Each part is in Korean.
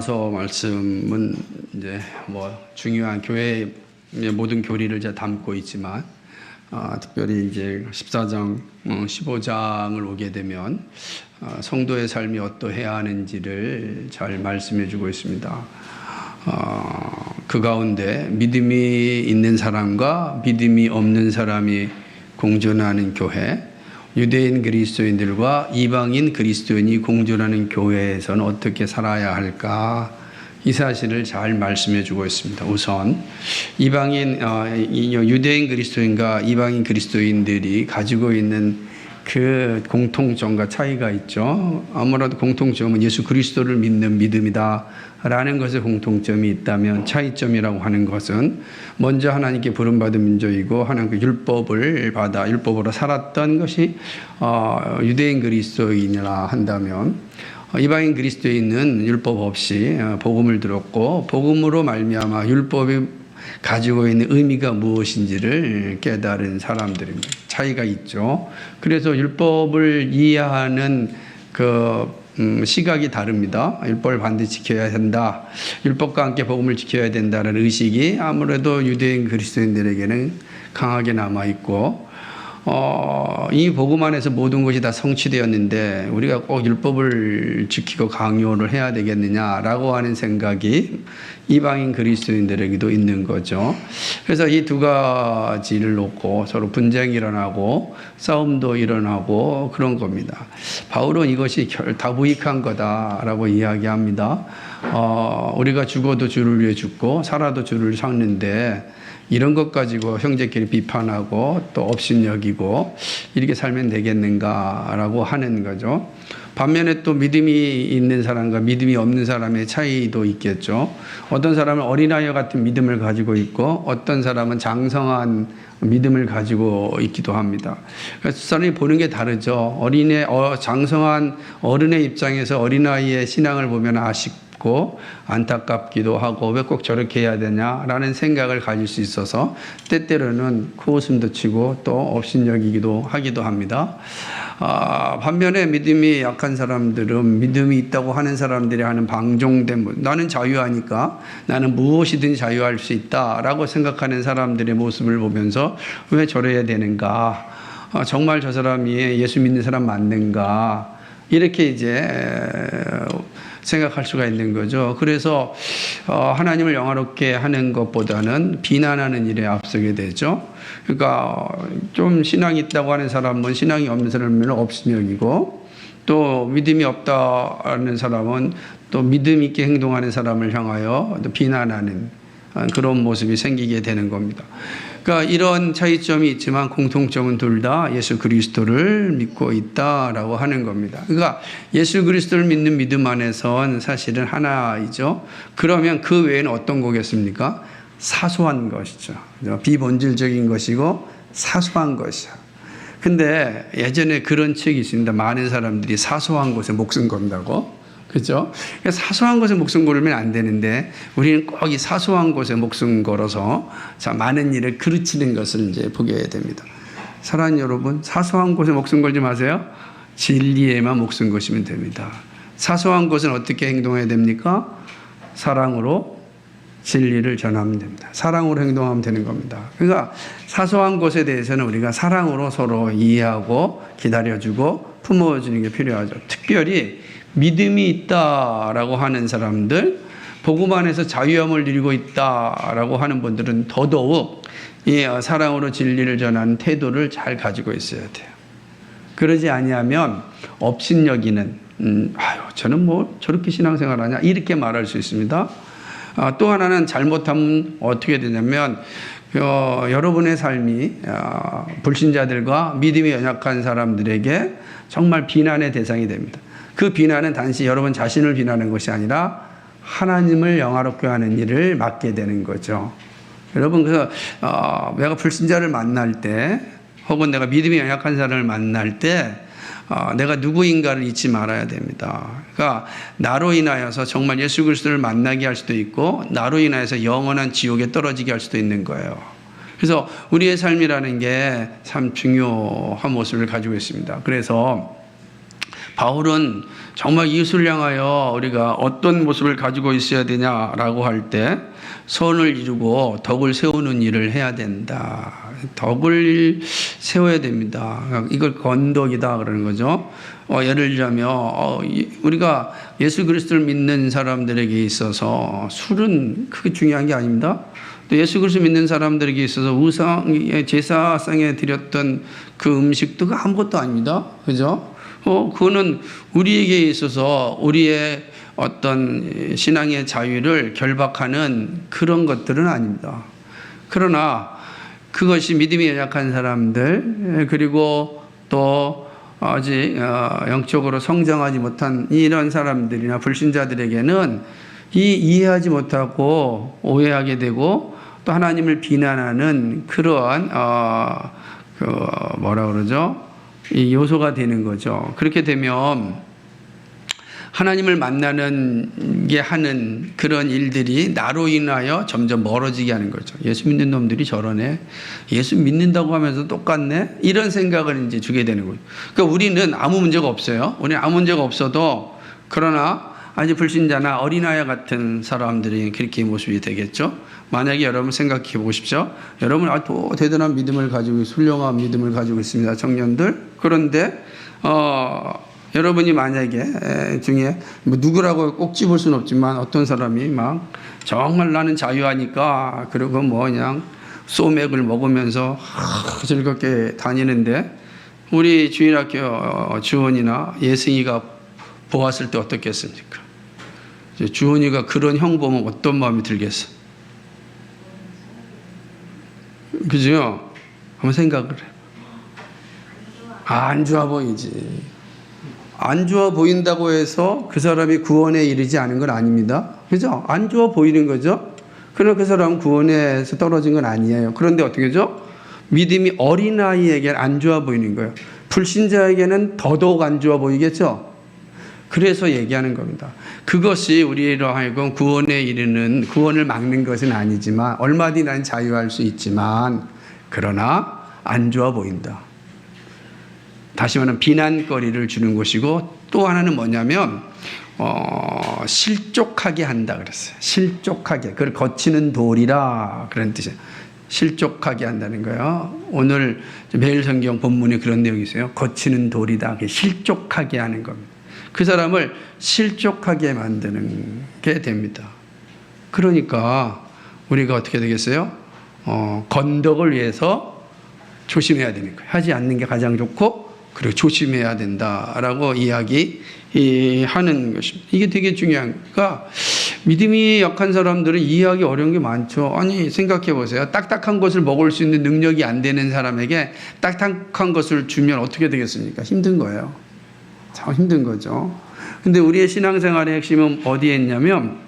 서 말씀은 이제 뭐 중요한 교회의 모든 교리를 이제 담고 있지만 아, 특별히 이제 14장, 어, 15장을 오게 되면 아, 성도의 삶이 어떠해야 하는지를 잘 말씀해 주고 있습니다. 아, 그 가운데 믿음이 있는 사람과 믿음이 없는 사람이 공존하는 교회, 유대인 그리스도인들과 이방인 그리스도인이 공존하는 교회에서는 어떻게 살아야 할까? 이 사실을 잘 말씀해 주고 있습니다. 우선 이방인 어, 이 유대인 그리스도인과 이방인 그리스도인들이 가지고 있는 그 공통점과 차이가 있죠. 아무래도 공통점은 예수 그리스도를 믿는 믿음이다. 라는 것에 공통점이 있다면 차이점이라고 하는 것은 먼저 하나님께 부름받은 민족이고 하나님 그 율법을 받아 율법으로 살았던 것이 어, 유대인 그리스도인이라 한다면 어, 이방인 그리스도인은 율법 없이 어, 복음을 들었고 복음으로 말미암아 율법이 가지고 있는 의미가 무엇인지를 깨달은 사람들입니다. 차이가 있죠. 그래서 율법을 이해하는 그 음, 시각이 다릅니다. 율법을 반드시 지켜야 된다. 율법과 함께 복음을 지켜야 된다는 의식이 아무래도 유대인 그리스도인들에게는 강하게 남아 있고 어, 이 복음 안에서 모든 것이 다 성취되었는데 우리가 꼭 율법을 지키고 강요를 해야 되겠느냐라고 하는 생각이 이방인 그리스도인들에게도 있는 거죠. 그래서 이 두 가지를 놓고 서로 분쟁이 일어나고 싸움도 일어나고 그런 겁니다. 바울은 이것이 다부익한 거다라고 이야기합니다. 어, 우리가 죽어도 주를 위해 죽고 살아도 주를 찾는데 이런 것 가지고 형제끼리 비판하고 또 업신여기고 이렇게 살면 되겠는가라고 하는 거죠. 반면에 또 믿음이 있는 사람과 믿음이 없는 사람의 차이도 있겠죠. 어떤 사람은 어린아이 같은 믿음을 가지고 있고 어떤 사람은 장성한 믿음을 가지고 있기도 합니다. 그래서 사람이 보는 게 다르죠. 어린애, 어, 장성한 어른의 입장에서 어린아이의 신앙을 보면 아쉽고 싶고 안타깝기도 하고 왜 꼭 저렇게 해야 되냐라는 생각을 가질 수 있어서 때때로는 코웃음도 치고 또 업신여기기도 하기도 합니다. 아, 반면에 믿음이 약한 사람들은 믿음이 있다고 하는 사람들이 하는 방종된 나는 자유하니까 나는 무엇이든 자유할 수 있다라고 생각하는 사람들의 모습을 보면서 왜 저래야 되는가? 아, 정말 저 사람이 예수 믿는 사람 맞는가? 이렇게 이제 생각할 수가 있는 거죠. 그래서 어, 하나님을 영화롭게 하는 것보다는 비난하는 일에 앞서게 되죠. 그러니까 좀 신앙이 있다고 하는 사람은 신앙이 없는 사람은 없으면이고 또 믿음이 없다는 사람은 또 믿음 있게 행동하는 사람을 향하여 비난하는 그런 모습이 생기게 되는 겁니다. 그러니까 이런 차이점이 있지만 공통점은 둘 다 예수 그리스도를 믿고 있다라고 하는 겁니다. 그러니까 예수 그리스도를 믿는 믿음 안에선 사실은 하나이죠. 그러면 그 외에는 어떤 거겠습니까? 사소한 것이죠. 비본질적인 것이고 사소한 것이야. 근데 예전에 그런 책이 있습니다. 많은 사람들이 사소한 것에 목숨 건다고. 그죠? 사소한 것에 목숨 걸으면 안 되는데 우리는 꼭 이 사소한 것에 목숨 걸어서 자, 많은 일을 그르치는 것을 이제 보게 됩니다. 사랑하는 여러분, 사소한 것에 목숨 걸지 마세요. 진리에만 목숨 거시면 됩니다. 사소한 것은 어떻게 행동해야 됩니까? 사랑으로 진리를 전하면 됩니다. 사랑으로 행동하면 되는 겁니다. 그러니까 사소한 것에 대해서는 우리가 사랑으로 서로 이해하고 기다려주고 품어주는 게 필요하죠. 특별히 믿음이 있다라고 하는 사람들, 복음 안에서 자유함을 누리고 있다라고 하는 분들은 더더욱 이 사랑으로 진리를 전하는 태도를 잘 가지고 있어야 돼요. 그러지 아니하면 업신여기는 음, 아유 저는 뭐 저렇게 신앙생활하냐 이렇게 말할 수 있습니다. 아, 또 하나는 잘못하면 어떻게 되냐면 어, 여러분의 삶이 어, 불신자들과 믿음이 연약한 사람들에게 정말 비난의 대상이 됩니다. 그 비난은 단지 여러분 자신을 비난하는 것이 아니라 하나님을 영화롭게 하는 일을 맡게 되는 거죠. 여러분, 그, 어, 내가 불신자를 만날 때, 혹은 내가 믿음이 연약한 사람을 만날 때, 어, 내가 누구인가를 잊지 말아야 됩니다. 그러니까 나로 인하여서 정말 예수 그리스도를 만나게 할 수도 있고 나로 인하여서 영원한 지옥에 떨어지게 할 수도 있는 거예요. 그래서 우리의 삶이라는 게 참 중요한 모습을 가지고 있습니다. 그래서 바울은 정말 이웃을 향하여 우리가 어떤 모습을 가지고 있어야 되냐라고 할 때 선을 이루고 덕을 세우는 일을 해야 된다. 덕을 세워야 됩니다. 이걸 건덕이다 그러는 거죠. 어, 예를 들자면 어, 이- 우리가 예수 그리스도를 믿는 사람들에게 있어서 술은 크게 중요한 게 아닙니다. 또 예수 그리스도 믿는 사람들에게 있어서 우상 제사상에 드렸던 그 음식도 그 아무것도 아닙니다. 그죠? 어, 그거는 우리에게 있어서 우리의 어떤 신앙의 자유를 결박하는 그런 것들은 아닙니다. 그러나 그것이 믿음이 연약한 사람들 그리고 또 아직 어, 영적으로 성장하지 못한 이런 사람들이나 불신자들에게는 이 이해하지 못하고 오해하게 되고 또 하나님을 비난하는 그러한 어, 그 뭐라 그러죠? 이 요소가 되는 거죠. 그렇게 되면 하나님을 만나는 게 하는 그런 일들이 나로 인하여 점점 멀어지게 하는 거죠. 예수 믿는 놈들이 저러네. 예수 믿는다고 하면서 똑같네. 이런 생각을 이제 주게 되는 거예요. 그러니까 우리는 아무 문제가 없어요. 우리는 아무 문제가 없어도 그러나 아직 불신자나 어린아이 같은 사람들이 그렇게 모습이 되겠죠. 만약에 여러분 생각해 보십시오. 여러분 아또 대단한 믿음을 가지고 훌륭한 믿음을 가지고 있습니다. 청년들. 그런데 어 여러분이 만약에 에, 중에 뭐 누구라고 꼭 집을 수는 없지만 어떤 사람이 막 정말 나는 자유하니까 그리고 뭐 그냥 소맥을 먹으면서 하, 즐겁게 다니는데 우리 주일학교 어, 주원이나 예승이가 보았을 때 어떻겠습니까? 이제 주원이가 그런 형 보면 어떤 마음이 들겠어? 그죠? 한번 생각을 해. 안 좋아 보이지. 안 좋아 보인다고 해서 그 사람이 구원에 이르지 않은 건 아닙니다. 그죠? 안 좋아 보이는 거죠? 그러나 그 사람은 구원에서 떨어진 건 아니에요. 그런데 어떻게 죠 믿음이 어린아이에게는 안 좋아 보이는 거예요. 불신자에게는 더더욱 안 좋아 보이겠죠? 그래서 얘기하는 겁니다. 그것이 우리로 하여금 구원에 이르는, 구원을 막는 것은 아니지만, 얼마든지 난 자유할 수 있지만, 그러나 안 좋아 보인다. 다시 말하면 비난거리를 주는 것이고 또 하나는 뭐냐면 어, 실족하게 한다 그랬어요. 실족하게 그걸 거치는 돌이라 그런 뜻이에요. 실족하게 한다는 거예요. 오늘 매일 성경 본문에 그런 내용이 있어요. 거치는 돌이다. 실족하게 하는 겁니다. 그 사람을 실족하게 만드는 게 됩니다. 그러니까 우리가 어떻게 되겠어요? 어, 건덕을 위해서 조심해야 되는 거예요. 하지 않는 게 가장 좋고 그리고 조심해야 된다라고 이야기 하는 것입니다. 이게 되게 중요한 거니까 믿음이 약한 사람들은 이해하기 어려운 게 많죠. 아니 생각해 보세요. 딱딱한 것을 먹을 수 있는 능력이 안 되는 사람에게 딱딱한 것을 주면 어떻게 되겠습니까? 힘든 거예요. 참 힘든 거죠. 근데 우리의 신앙생활의 핵심은 어디에 있냐면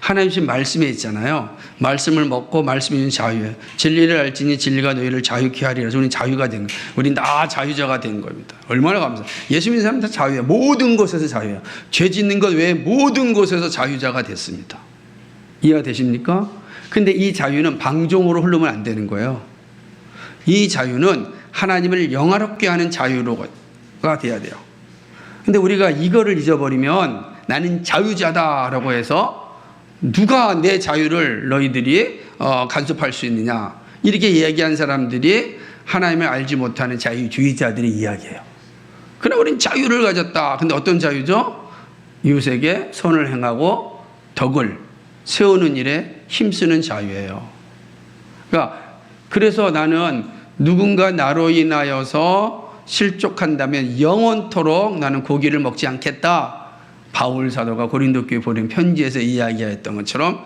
하나님 신 말씀에 있잖아요. 말씀을 먹고 말씀이 있는 자유예요. 진리를 알지니 진리가 너희를 자유케 하리라. 우리는 자유가 된 거예요. 우리는 다 자유자가 된 겁니다. 얼마나 감사. 예수 믿는 사람 다 자유예요. 모든 곳에서 자유예요. 죄 짓는 것 외에 모든 곳에서 자유자가 됐습니다. 이해가 되십니까? 근데 이 자유는 방종으로 흐르면 안 되는 거예요. 이 자유는 하나님을 영화롭게 하는 자유로가 돼야 돼요. 근데 우리가 이거를 잊어버리면 나는 자유자다라고 해서 누가 내 자유를 너희들이 어, 간섭할 수 있느냐 이렇게 이야기한 사람들이 하나님을 알지 못하는 자유주의자들의 이야기예요. 그러나 우리는 자유를 가졌다. 근데 어떤 자유죠? 이웃에게 선을 행하고 덕을 세우는 일에 힘쓰는 자유예요. 그러니까 그래서 나는 누군가 나로 인하여서 실족한다면 영원토록 나는 고기를 먹지 않겠다. 바울 사도가 고린도 교회 보낸 편지에서 이야기했던 것처럼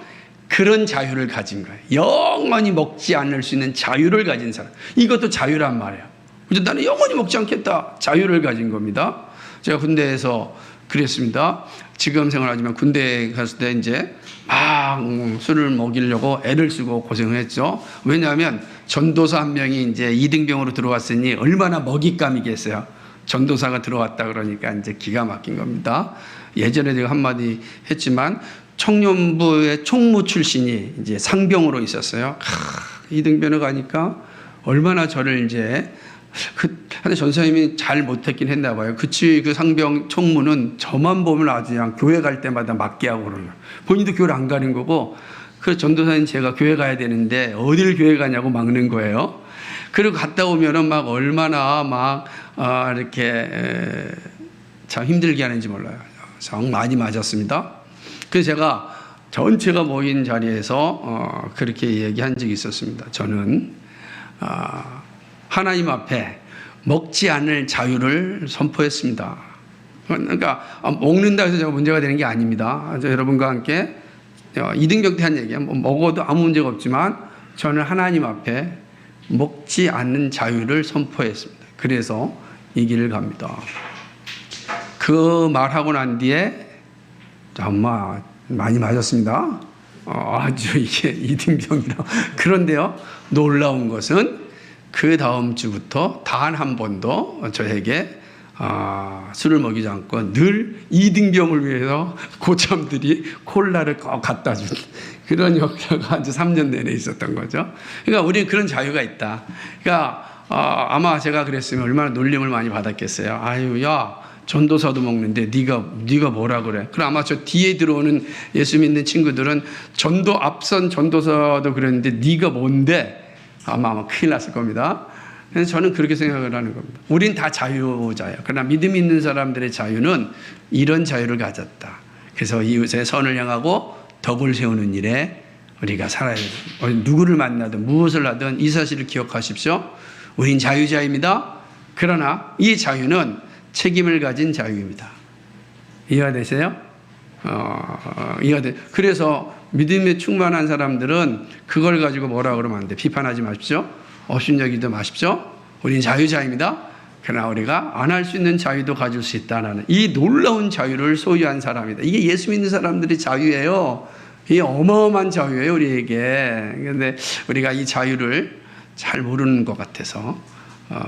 그런 자유를 가진 거예요. 영원히 먹지 않을 수 있는 자유를 가진 사람. 이것도 자유란 말이에요. 그래서 나는 영원히 먹지 않겠다. 자유를 가진 겁니다. 제가 군대에서 그랬습니다. 지금 생활하지만 군대에 갔을 때 이제 막 술을 먹이려고 애를 쓰고 고생했죠. 왜냐하면 전도사 한 명이 이제 이등병으로 들어왔으니 얼마나 먹잇감이겠어요. 전도사가 들어왔다 그러니까 이제 기가 막힌 겁니다. 예전에 제가 한마디 했지만 청년부의 총무 출신이 이제 상병으로 있었어요. 하, 이등병을 가니까 얼마나 저를 이제 그, 근데 전사님이 잘 못했긴 했나 봐요. 그치, 그 상병 총무는 저만 보면 아주 그냥 교회 갈 때마다 맞게 하고 그러는 거예요. 본인도 교회를 안 가는 거고, 그 전도사님 제가 교회 가야 되는데, 어딜 교회 가냐고 막는 거예요. 그리고 갔다 오면은 막 얼마나 막, 아, 이렇게, 에, 참 힘들게 하는지 몰라요. 정 많이 맞았습니다. 그래서 제가 전체가 모인 자리에서 어, 그렇게 얘기한 적이 있었습니다. 저는 아, 하나님 앞에 먹지 않을 자유를 선포했습니다. 그러니까 아, 먹는다 해서 제가 문제가 되는 게 아닙니다. 저 여러분과 함께 어, 이등병태한 얘기야. 뭐 먹어도 아무 문제가 없지만 저는 하나님 앞에 먹지 않는 자유를 선포했습니다. 그래서 이 길을 갑니다. 그 말하고 난 뒤에 정말 많이 맞았습니다. 어, 아주 이게 이등병이라. 그런데요, 놀라운 것은 그 다음 주부터 단 한 번도 저에게 아, 술을 먹이지 않고 늘 이등병을 위해서 고참들이 콜라를 꼭 갖다 준 그런 역사가 아주 3년 내내 있었던 거죠. 그러니까 우리는 그런 자유가 있다. 그러니까 어, 아마 제가 그랬으면 얼마나 놀림을 많이 받았겠어요. 아유, 야, 전도사도 먹는데 네가 네가 뭐라 그래? 그럼 아마 저 뒤에 들어오는 예수 믿는 친구들은 전도 앞선 전도사도 그랬는데 네가 뭔데? 아마 아마 큰일 났을 겁니다. 그래서 저는 그렇게 생각을 하는 겁니다. 우린 다 자유자예요. 그러나 믿음 있는 사람들의 자유는 이런 자유를 가졌다. 그래서 이웃의 선을 향하고 덕을 세우는 일에 우리가 살아야. 어, 누구를 만나든 무엇을 하든 이 사실을 기억하십시오. 우린 자유자입니다. 그러나 이 자유는 책임을 가진 자유입니다. 이해가 되세요? 어, 이해가 돼. 그래서 믿음에 충만한 사람들은 그걸 가지고 뭐라 그러면 안 돼. 비판하지 마십시오. 업신여기도 마십시오. 우린 자유자입니다. 그러나 우리가 안 할 수 있는 자유도 가질 수 있다는 이 놀라운 자유를 소유한 사람이다. 이게 예수 믿는 사람들의 자유예요. 이 어마어마한 자유예요, 우리에게. 근데 우리가 이 자유를 잘 모르는 것 같아서, 어,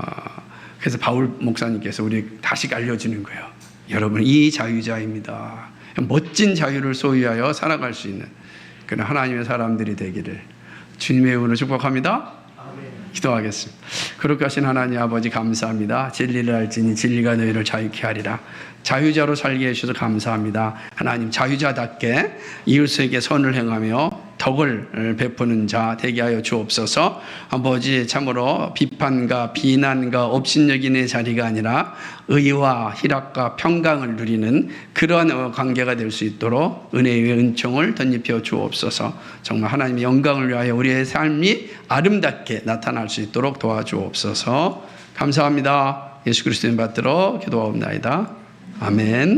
그래서 바울 목사님께서 우리 다시 알려주는 거예요. 여러분, 이 자유자입니다. 멋진 자유를 소유하여 살아갈 수 있는 그런 하나님의 사람들이 되기를 주님의 이름으로 축복합니다. 기도하겠습니다. 그렇게 하신 하나님 아버지 감사합니다. 진리를 알지니 진리가 너희를 자유케 하리라. 자유자로 살게 해주셔서 감사합니다. 하나님 자유자답게 이웃에게 선을 행하며 덕을 베푸는 자 되게 하여 주옵소서. 아버지 참으로 비판과 비난과 업신여긴의 자리가 아니라 의와 희락과 평강을 누리는 그러한 관계가 될 수 있도록 은혜의 은총을 덧입혀 주옵소서. 정말 하나님의 영광을 위하여 우리의 삶이 아름답게 나타날 수 있도록 도와주옵소서. 감사합니다. 예수 그리스도인 받들어 기도하옵나이다. 아멘.